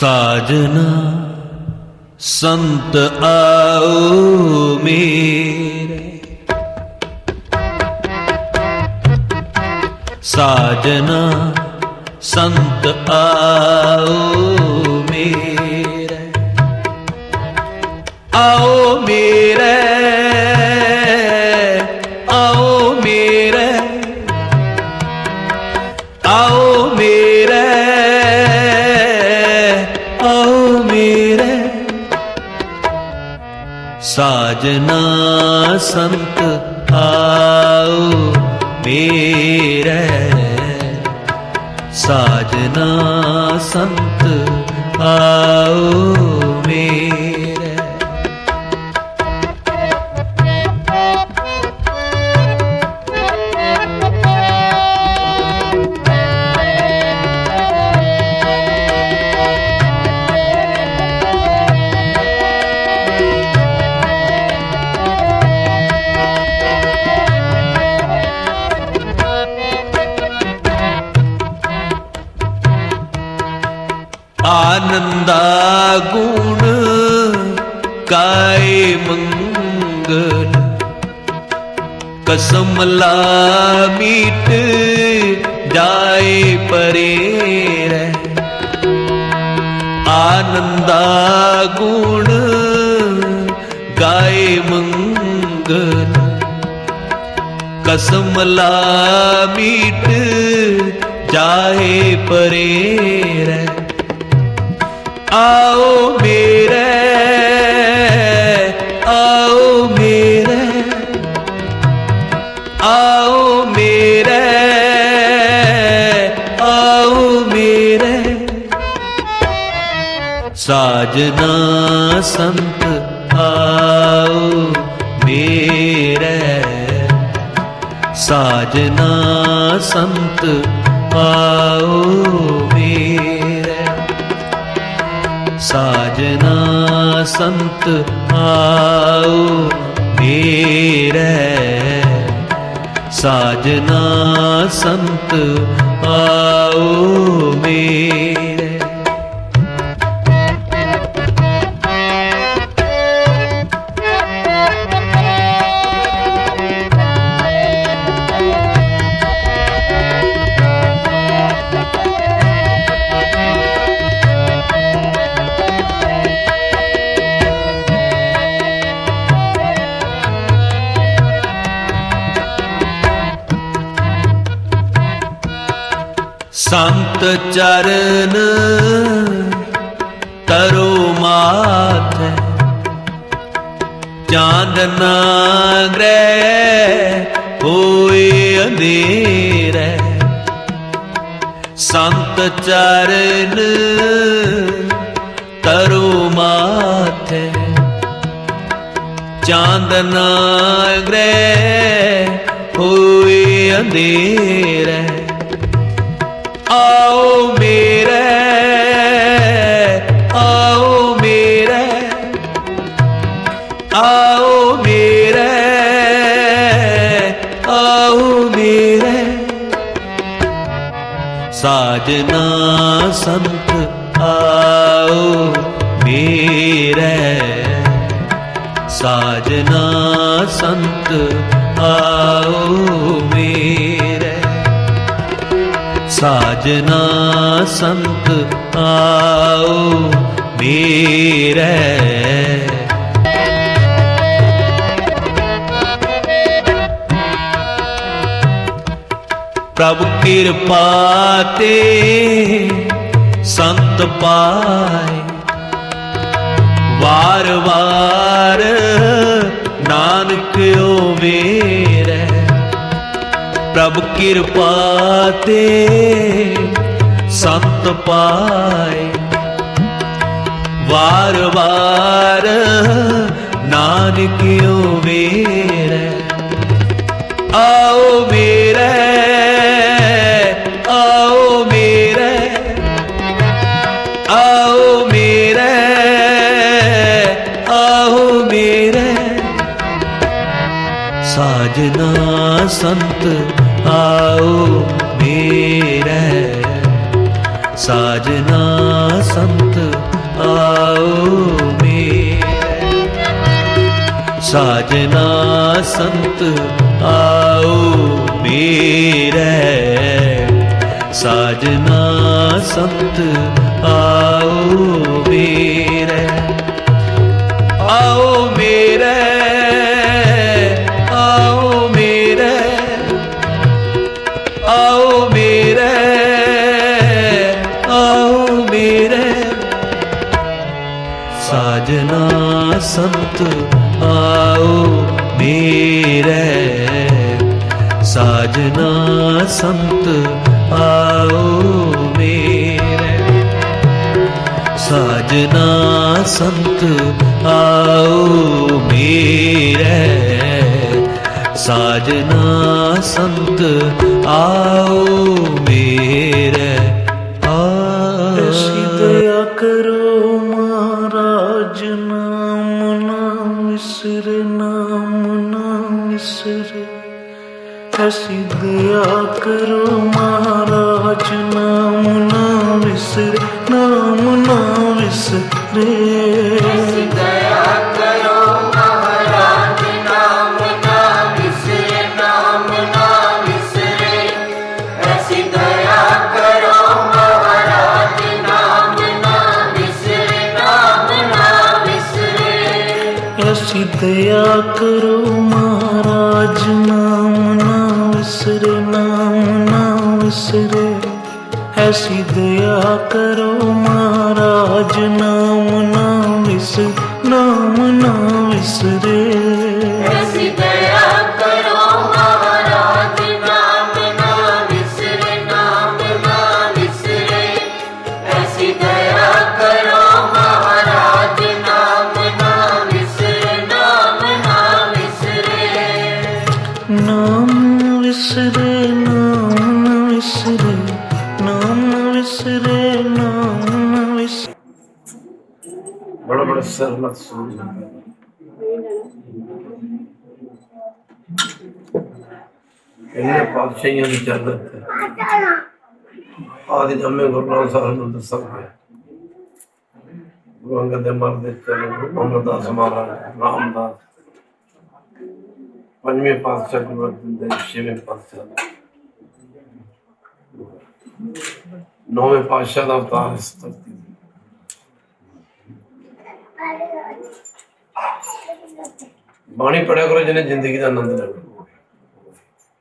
ਸਾਜਨਾ ਸੰਤ ਆਓ ਮੇਰੇ। ਸਾਜਨਾ ਸੰਤ ਆਓ ਮੇਰੇ। ਆਓ ਮੇਰੇ। ਸਾਜਨਾ ਸੰਤ ਆਓ ਮੇਰੇ। ਸਾਜਨਾ ਸੰਤ ਆਓ ਮੇਰੇ। ਆਨੰਦਾ ਗੁਣ ਕਾਇ ਮੰਗਲ ਕਸਮ ਲਾ ਮੀਟ ਜਾਏ ਪਰੇ ਰਹਿ। ਆਨੰਦਾ ਗੁਣ ਗਾਏ ਮੰਗਲ ਕਸਮ ਲਾ ਮੀਟ ਜਾਏ ਪਰੇ ਰਹਿ। ਆਓ ਮੇਰੇ ਆਓ ਮੇਰੇ ਆਓ ਮੇਰੇ ਆਓ ਮੇਰੇ। ਸਾਜਨਾ ਸੰਤ, ਆਓ ਮੇਰੇ। ਸਾਜਨਾ ਸੰਤ, ਆਓ ਮੇਰੇ। ਸਾਜਨਾ ਸੰਤ ਆਓ ਮੇਰੇ ਸਾਜਨਾ ਸੰਤ ਆਓ ਮੇਰੇ ਸੰਤ ਚਰਨ ਤਰੋ ਮਾਥੈ ਚਾਂਦਨਾ ਗ੍ਰਹਿ ਹੋਏ ਅੰਧੇਰੈ। ਸੰਤ ਚਰਨ ਤਰੋ ਮਾਥੈ ਚਾਂਦਨਾ ਗ੍ਰਹਿ ਹੋਏ ਅੰਧੇਰੈ। ਆਓ ਮੇਰੇ ਆਓ ਮੇਰੇ ਆਓ ਮੇਰੇ ਆਓ ਮੇਰੇ। ਸਾਜਨਾ ਸੰਤ, ਆਓ ਮੇਰੇ। ਸਾਜਨਾ ਸੰਤ, ਆਓ ਮੇਰੇ। ਸਾਜਨਾ ਸੰਤ ਆਓ ਮੇਰੇ। ਪ੍ਰਭ ਕਿਰਪਾ ਤੇ ਸੰਤ ਪਾਏ। ਵਾਰ ਵਾਰ ਨਾਨਕ ਓਵੇਰੈ ਪ੍ਰਭ ਕਿਰਪਾ ਤੇ ਸੰਤ ਪਾਏ। ਵਾਰ ਵਾਰ ਨਾਨਕ ਓਵੇਰੈ ਆਓ ਮੇਰੇ ਆਓ ਮੇਰੇ ਆਓ ਮੇਰੇ ਆਓ ਮੇਰੇ। ਸਾਜਨਾ ਸੰਤ ਆਓ ਮੇਰੇ ਸਾਜਨਾ ਸੰਤ ਆਓ ਮੇਰੇ ਸਾਜਨਾ ਸੰਤ ਆਓ ਮੇਰੇ ਸਾਜਨਾ ਸੰਤ ਆਓ ਸੰਤ ਆਓ ਮੇਰੇ ਸਾਜਨਾ ਸੰਤ, ਆਓ ਮੇਰੇ ਸਾਜਨਾ ਸੰਤ, ਆਓ ਮੇਰੇ ਸਾਜਨਾ ਸੰਤ, ਆਓ ਮੇਰੇ ਦਇਆ ਕਰੋ ਮਹਾਰਾਜ ਨਾਮ ਨਾ ਵਿਸਰੇ ਨਾਮ ਨਾ ਵਿਸਰੇ। ਦਇਆ ਕਰੋ ਮਹਾਰਾਜ ਨਾਮ ਨਾ ਵਿਸਰੇ ਨਾਮ ਨਾ ਵਿਸਰੇ। ਐਸੀ ਦਇਆ ਕਰੋ ਮਹਾਰਾਜ ਨਾਮ ਨਾ ਵਿਸਰੇ ਨਾਮ ਨਾ ਵਿਸਰੇ। ਐਸੀ ਦਇਆ ਕਰੋ ਮਹਾਰਾਜ ਨਾਮ ਨਾ ਐਸੀ ਦਇਆ ਕਰੋ ਮਹਾਰਾਜ ਨਾਮ ਨਾ ਵਿਸਰੇ ਨਾਮ ਨਾ ਵਿਸਰੇ ਮਹਿਸੂਸ ਹੁੰਦਾ ਇਹਨਾਂ ਪਾਤਸ਼ਾਹੀਆਂ ਦੀ ਜੰਨਤ ਆਦਿ ਜਮੇ ਗੁਰਨਾਮ ਸਾਹਿਬ ਨੂੰ ਦੱਸਣ ਪਿਆ ਗੁਰੂ ਅੰਗਦ ਦੇ ਮਰਦੇ ਚਲੇ ਗੁਰੂ ਮੁਹੰਮਦ ਦਾਸ ਮਹਾਰਾਜ ਰਾਮਦਾਸ ਪੰਜਵੇਂ ਪਾਤਸ਼ਾਹ ਗੁਰੂ ਅਰਜਨ ਦੇਵ ਛੇਵੇਂ ਪਾਤਸ਼ਾਹ ਨੌਵੇਂ ਪਾਤਸ਼ਾਹ ਦਾ ਅਵਤਾਰ ਇਸ ਧਰਤੀ ਬਾਣੀ ਪੜਿਆ ਕਰੋ ਜਿਹਨੇ ਜ਼ਿੰਦਗੀ ਦਾ ਆਨੰਦ ਲੈਣਾ।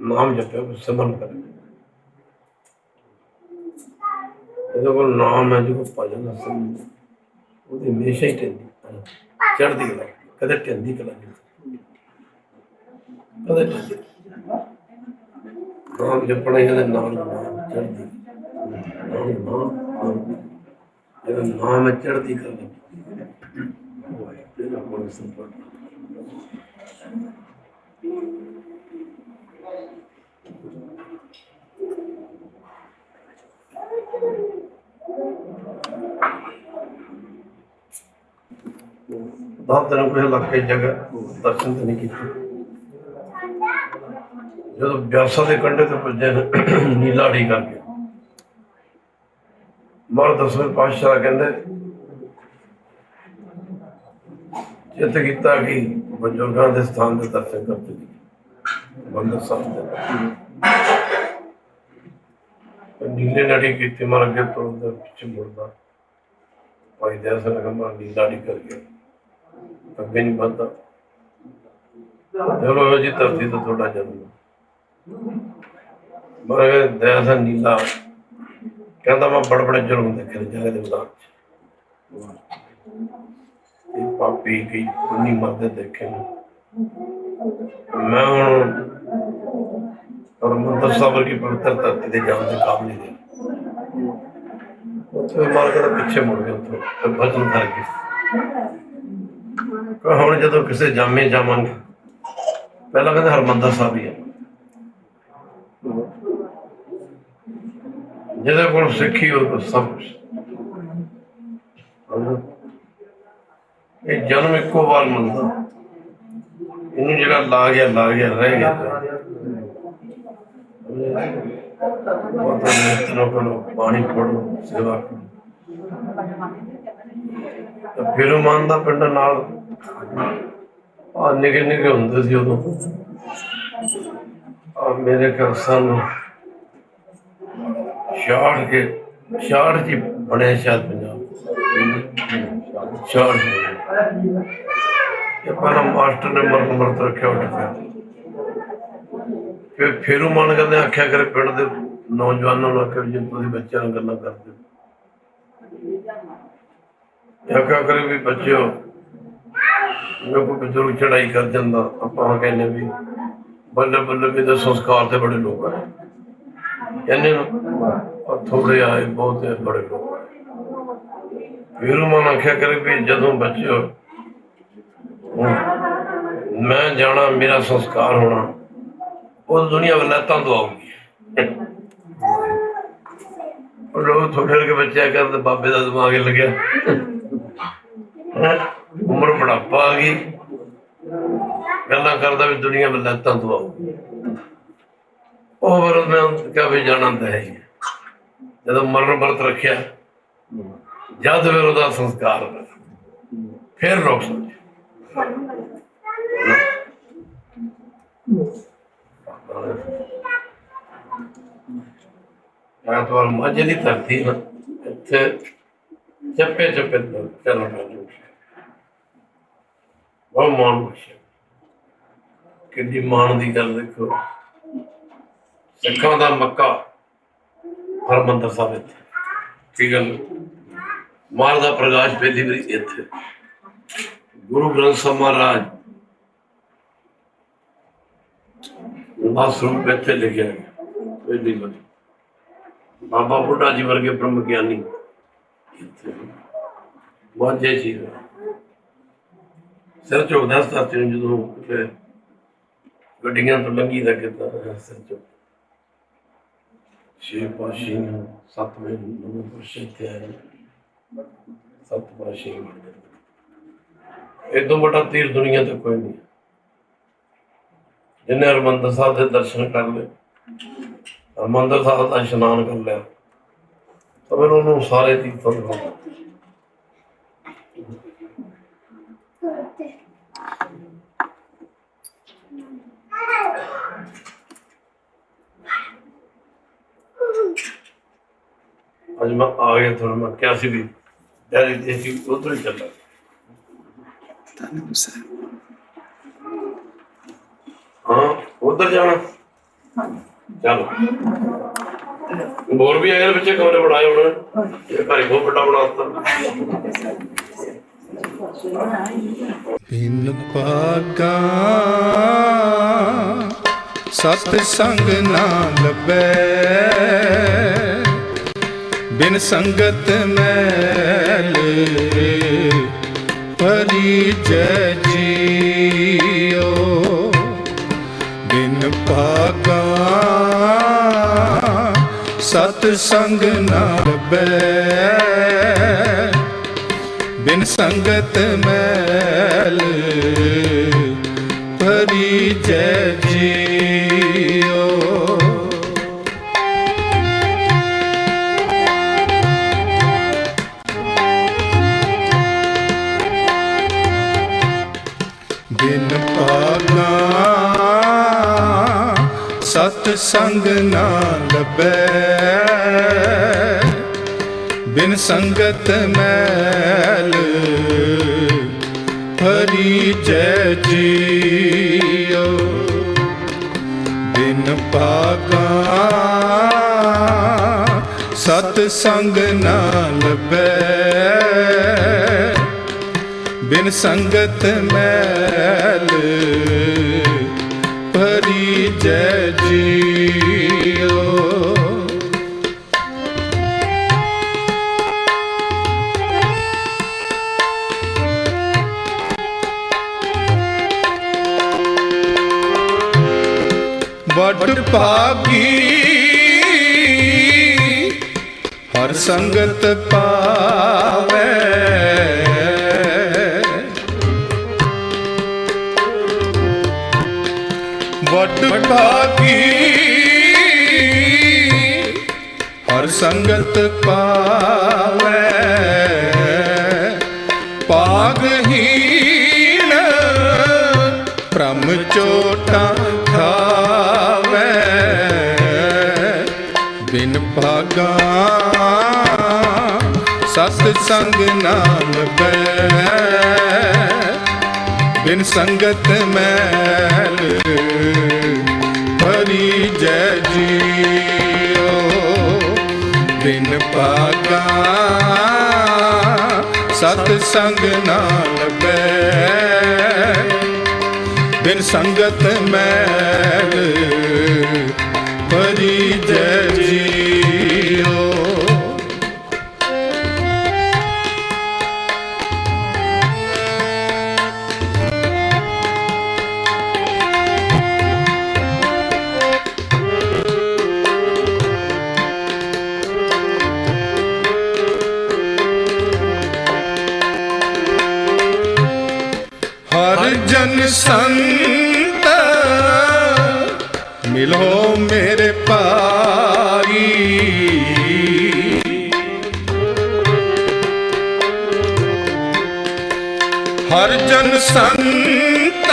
ਨਾਮ ਜਪਿਓ ਸਿਮਰਨ ਕਰੇ। ਇਹਦੇ ਕੋਲ ਨਾਮ ਹੈ ਜਿਹੋ ਭਜਨ ਅਸਲ ਉਹਦੀ ਹਮੇਸ਼ਾ ਹੀ ਟਿੰਦੀ ਚੜ੍ਹਦੀ ਕਲਾ, ਕਦੇ ਟਿੰਦੀ ਕਲਾ ਨਹੀਂ। ਕਦੇ ਨਾਮ ਜਪਣਾ ਹੀ ਨਾਮ ਚੜ੍ਹਦੀ ਨਾਮ ਨਾਮ ਇਹਦਾ ਨਾਮ ਹੈ ਕਲਾ। ਤੇਰਾ ਕੋਲ ਦਸ ਦਿਨ ਕੋਈ ਇਲਾਕੇ ਜਗ੍ਹਾ ਦਰਸ਼ਨ ਤਾਂ ਨਹੀਂ ਕੀਤੇ। ਜਦੋਂ ਬਿਆਸਾ ਦੇ ਕੰਢੇ ਤੇ ਪੁੱਜੇ ਨੇ ਨੀਲਾੜੀ ਕਰਕੇ। ਮਰ ਦਸਵੇਂ ਪਾਤਸ਼ਾਹ ਕਹਿੰਦੇ ਚਿੱਤ ਕੀਤਾ ਕਿ ਬਜ਼ੁਰਗਾਂ ਦੇ ਸਥਾਨ ਦੇ ਦਰਸ਼ਨ ਕਰ ਚੁੱਕੀ ਬੰਦ ਸਾਹਿਬ ਦੇ ਨੀਲੇ ਨਾੜੀ ਕੀਤੀ ਮਰ ਅੱਗੇ ਤੁਰਦਾ ਪਿੱਛੇ ਮੁੜਦਾ। ਭਾਈ ਦਇਆ ਸਿੰਘ ਕਹਿੰਦਾ ਨੀਲਾੜੀ ਕਰ ਗਿਆ। ਅੱਗੇ ਨਹੀਂ ਵੱਧਦਾ। ਚਲੋ ਜੀ ਧਰਤੀ ਤੋਂ ਤੁਹਾਡਾ ਜਨਮ। ਮਰ ਦਇਆ ਨੀਲਾ। ਕਹਿੰਦਾ ਮੈਂ ਬੜ ਬੜੇ ਜ਼ੁਲਮ ਦੇਖੇ ਨੇ ਦੇ ਮੈਦਾਨ ਚ। ਇਹ ਪਾਪੀ ਕੀ ਪੁੰਨੀ ਮਰਦੇ ਦੇਖੇ ਨੇ। ਮੈਂ ਹੁਣ ਹਰਮੰਦਰ ਸਾਹਿਬ ਵਰਗੀ ਪਵਿੱਤਰ ਧਰਤੀ ਤੇ ਜਾਣ ਦੇ ਕਾਬਲ ਨਹੀਂ। ਰਿਹਾ ਉੱਥੇ ਮਾਲਕ ਦਾ ਪਿੱਛੇ ਮੁੜ ਗਿਆ, ਉੱਥੋਂ ਤੇ ਭਜਨ ਕਰ ਗਿਆ ਪਰ ਹੁਣ ਜਦੋਂ ਕਿਸੇ ਜਾਮੇ ਜਾਵਾਂਗੇ, ਪਹਿਲਾਂ ਕਹਿੰਦੇ ਹਰਮੰਦਰ ਸਾਹਿਬ ਹੀ ਹੈ ਜਿਹਦੇ ਕੋਲ ਸਿੱਖੀ ਉਹ ਕੋਲ ਸਭ ਕੁਛ। ਸਮਝੋ? ਇਹ ਜਨਮ ਇੱਕੋ ਵਾਰ ਮਿਲਦਾ ਇਹਨੂੰ ਜਿਹੜਾ ਲਾ ਗਿਆ ਲਾ ਗਿਆ, ਰਹਿ ਗਿਆ। ਬਹੁਤ ਮਿਹਨਤ ਨਾਲ ਕਰੋ ਪਾਣੀ ਪੜੋ ਸੇਵਾ ਕਰੋ। ਤੇ ਦਾ ਪਿੰਡ ਨਾਲ। ਆ ਨਿੱਕੇ ਨਿੱਕੇ ਹੁੰਦੇ ਸੀ ਉਦੋਂ। ਆ ਮੇਰੇ ਘਰ ਸਾਨੂੰ। ਛਾੜ ਕੇ, ਛਾੜ ਜੀ ਬਣਿਆ ਸ਼ਾਇਦ ਪੰਜਾਬ। ਛਾੜ ਇਹ ਪਹਿਲਾਂ ਮਾਸਟਰ ਨੇ ਮਰਨ ਮਰਤ ਰੱਖਿਆ ਉੱਠ ਪਿਆ। ਫਿਰ ਫੇਰੂ ਮਨ ਕਹਿੰਦੇ ਆਖਿਆ ਕਰੇ ਪਿੰਡ ਦੇ ਨੌਜਵਾਨਾਂ ਨੂੰ ਆਖਿਆ ਜੇ ਤੁਸੀਂ ਬੱਚਿਆਂ ਨੂੰ ਗੱਲਾਂ ਕਰਦੇ ਹੋ। ਆਖਿਆ ਕਰੇ ਵੀ ਬੱਚਿਓ, ਜੋ ਕੋਈ ਬਜ਼ੁਰਗ ਚੜਾਈ ਕਰ ਜਾਂਦਾ, ਆਪਾਂ ਕਹਿੰਦੇ ਵੀ ਬੱਲੇ ਬੱਲੇ ਵੀ ਦੇ ਸੰਸਕਾਰ ਤੇ ਬੜੇ ਲੋਕ ਆ ਕਹਿੰਦੇ ਥੋੜੇ ਆਏ ਬਹੁਤੇ ਬੜੇ ਲੋਕ। ਵੀਰੂ ਮਾਨ ਆਖਿਆ ਕਰੇ ਵੀ ਜਦੋਂ ਬੱਚਿਓ ਮੈਂ ਜਾਣਾ, ਮੇਰਾ ਸੰਸਕਾਰ ਹੋਣਾ, ਉਹ ਦੁਨੀਆ ਵਲਾਤਾਂ ਤੋਂ ਉਹ ਲੋਕ ਥੋੜੇ ਕੇ ਬੱਚਿਆ ਕਰਦੇ ਬਾਬੇ ਦਾ ਦਿਮਾਗ ਲੱਗਿਆ ਉਮਰ ਬੁਢਾਪਾ ਆ ਗਈ। ਗੱਲਾਂ ਕਰਦਾ ਵੀ ਦੁਨੀਆ ਵਲਾਤਾਂ ਤੋਂ ਆਊਗੀ। ਉਹ ਫਿਰ ਉਹਨੇ ਵੀ ਜਾਣਾ ਹੈ। ਜਦੋਂ ਮਰਨ ਵਰਤ ਰੱਖਿਆ ਜਦ ਫਿਰ ਉਹਦਾ ਸੰਸਕਾਰ ਹੋਇਆ, ਫਿਰ ਲੋਕ ਸਮਝੇ ਐਤਵਾਰ ਮਾਝੇ ਦੀ ਧਰਤੀ ਨਾ ਇੱਥੇ ਚੱਪੇ ਚੱਪੇ ਚੱਲਣ ਲੱਗ ਬਹੁਤ ਮਾਣ ਬਖਸ਼ਿਆ। ਕਿੰਨੀ ਮਾਣ ਦੀ ਗੱਲ ਦੇਖੋ। ਸਿੱਖਾਂ ਦਾ ਮੱਕਾ ਹਰਮੰਦਰ ਸਾਹਿਬ ਇੱਥੇ। ਕੀ ਗੱਲ? ਮਾਰ ਦਾ ਪ੍ਰਕਾਸ਼ ਪਹਿਲੀ ਵਾਰੀ ਇੱਥੇ। ਗੁਰੂ ਗ੍ਰੰਥ ਸਾਹਿਬ ਮਹਾਰਾਜ ਦਾ ਸਰੂਪ ਲਿਖਿਆ ਪਹਿਲੀ ਵਾਰੀ। ਬਾਬਾ ਬੁੱਢਾ ਜੀ ਵਰਗੇ ਬ੍ਰਹਮ ਗਿਆਨੀ ਇੱਥੇ। ਵਾਜੇ ਜੀ ਸਿਰ ਝੁਕਦਾ ਸਾਥੀ ਨੂੰ ਜਦੋਂ ਗੱਡੀਆਂ ਤੋਂ ਲੰਘੀ ਦਾ ਕਿਤਾ ਸਿਰ ਝੁਕ ਛੇ ਪਾਸ਼ੀ ਨੂੰ ਸੱਤਵੇਂ ਨਵੇਂ ਤੇ ਆਏ। ਸੱਤ ਪਾਸ਼ੀ ਇਦੋਂ ਵੱਡਾ ਤੀਰ ਦੁਨੀਆ ਤੇ ਕੋਈ ਨਹੀਂ। ਜਿਹਨੇ ਹਰਮੰਦਰ ਸਾਹਿਬ ਦੇ ਦਰਸ਼ਨ ਕਰ ਲਏ, ਹਰਮੰਦਰ ਸਾਹਿਬ ਦਾ ਇਸ਼ਨਾਨ ਕਰ ਲਿਆ, ਤਾਂ ਫਿਰ ਉਹਨੂੰ ਸਾਰੇ ਤੀਰਥਾਂ ਦੇ ਹੋ ਅੱਜ ਮੈਂ ਆ ਗਿਆ ਤੁਹਾਨੂੰ ਮੈਂ ਕਿਹਾ ਸੀ ਵੀ ਡੈਡੀ ਦੇ ਸੀ ਉਧਰ ਹੀ ਚੱਲਾਂ ਹਾਂ ਉਧਰ ਜਾਣਾ? ਚਲੋ। ਹੋਰ ਵੀ ਨੇ ਬੱਚੇ ਕਮਰੇ ਬਣਾਏ ਹੁਣ ਇਹ ਘਰ ਬਹੁਤ ਵੱਡਾ ਬਣਾਤਾ ਬਿਨ ਪਾਗਾ ਸਤ ਸੰਗ ਨਾ ਲੱਭੈ। ਬਿਨ ਸੰਗਤ ਮੈਲ ਪਰਿਜੈ ਜੀਓ ਬਿਨ ਪਾਗਾ ਸਤ ਸੰਗ ਨਾ ਲੱਭੈ ਬਿਨ ਸੰਗਤ ਮੈਲ ਭਰੀ ਬਿਨ ਪਾਗਾ ਸਤ ਸੰਗ ਨਾ ਲੱਭੈ। ਬਿਨ ਸੰਗਤ ਮੈਲ ਹਰੀ ਜੈ ਜੀਓ। ਬਿਨ ਪਾਗਾ ਸਤ ਸੰਗ ਨਾ ਲੱਭੈ। ਬਿਨ ਸੰਗਤ ਮੈਲ ਭਰੀ ਜੈ ਜੀਓ। ਵੱਡ ਭਾਗੀ ਹਰ ਸੰਗਤ ਪਾਵੇ। ਵੱਡ ਭਾਗੀ। ਹਰ ਸੰਗਤ ਪਾਵੇ। ਭਾਗਹੀਣ ਭ੍ਰਮ ਚੋਟਾਂ ਖਾਵੇ ਬਿਨ ਭਾਗਾ ਸਤ ਸੰਗ ਨਾਲ ਬੈ ਬਿਨ ਸੰਗਤ ਮੈਲ। ਭਰੀ ਜੈ ਜੀਓ। ਬਿਨ ਭਾਗਾ ਸਤ ਸੰਗ ਨਾਲ ਬੈ। ਬਿਨ ਸੰਗਤ ਮੈਲ। ਹਰ ਸੰਤ, ਮਿਲੋ ਮੇਰੇ ਪਾਈ ਹਰ ਜਨ ਸੰਤ,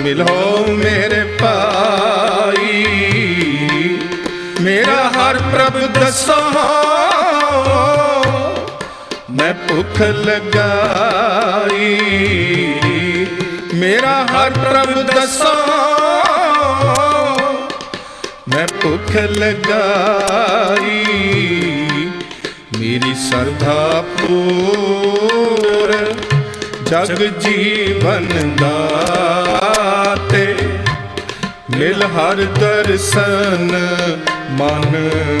ਮਿਲੋ ਮੇਰੇ ਪਾਈ ਮੇਰਾ ਹਰ ਪ੍ਰਭ ਦਸੋ ਮੈਂ ਭੁੱਖ ਲਗਾਈ। ਮੇਰਾ ਹਰ ਪ੍ਰਭ ਦਸੋ, ਮੈਂ ਭੁੱਖ ਲਗਾਈ। ਮੇਰੀ ਸਰਧਾ ਪੂਰ ਜਗ ਜੀਵਨ ਦਾਤੇ, ਮਿਲ ਹਰ ਦਰਸ਼ਨ ਮਨ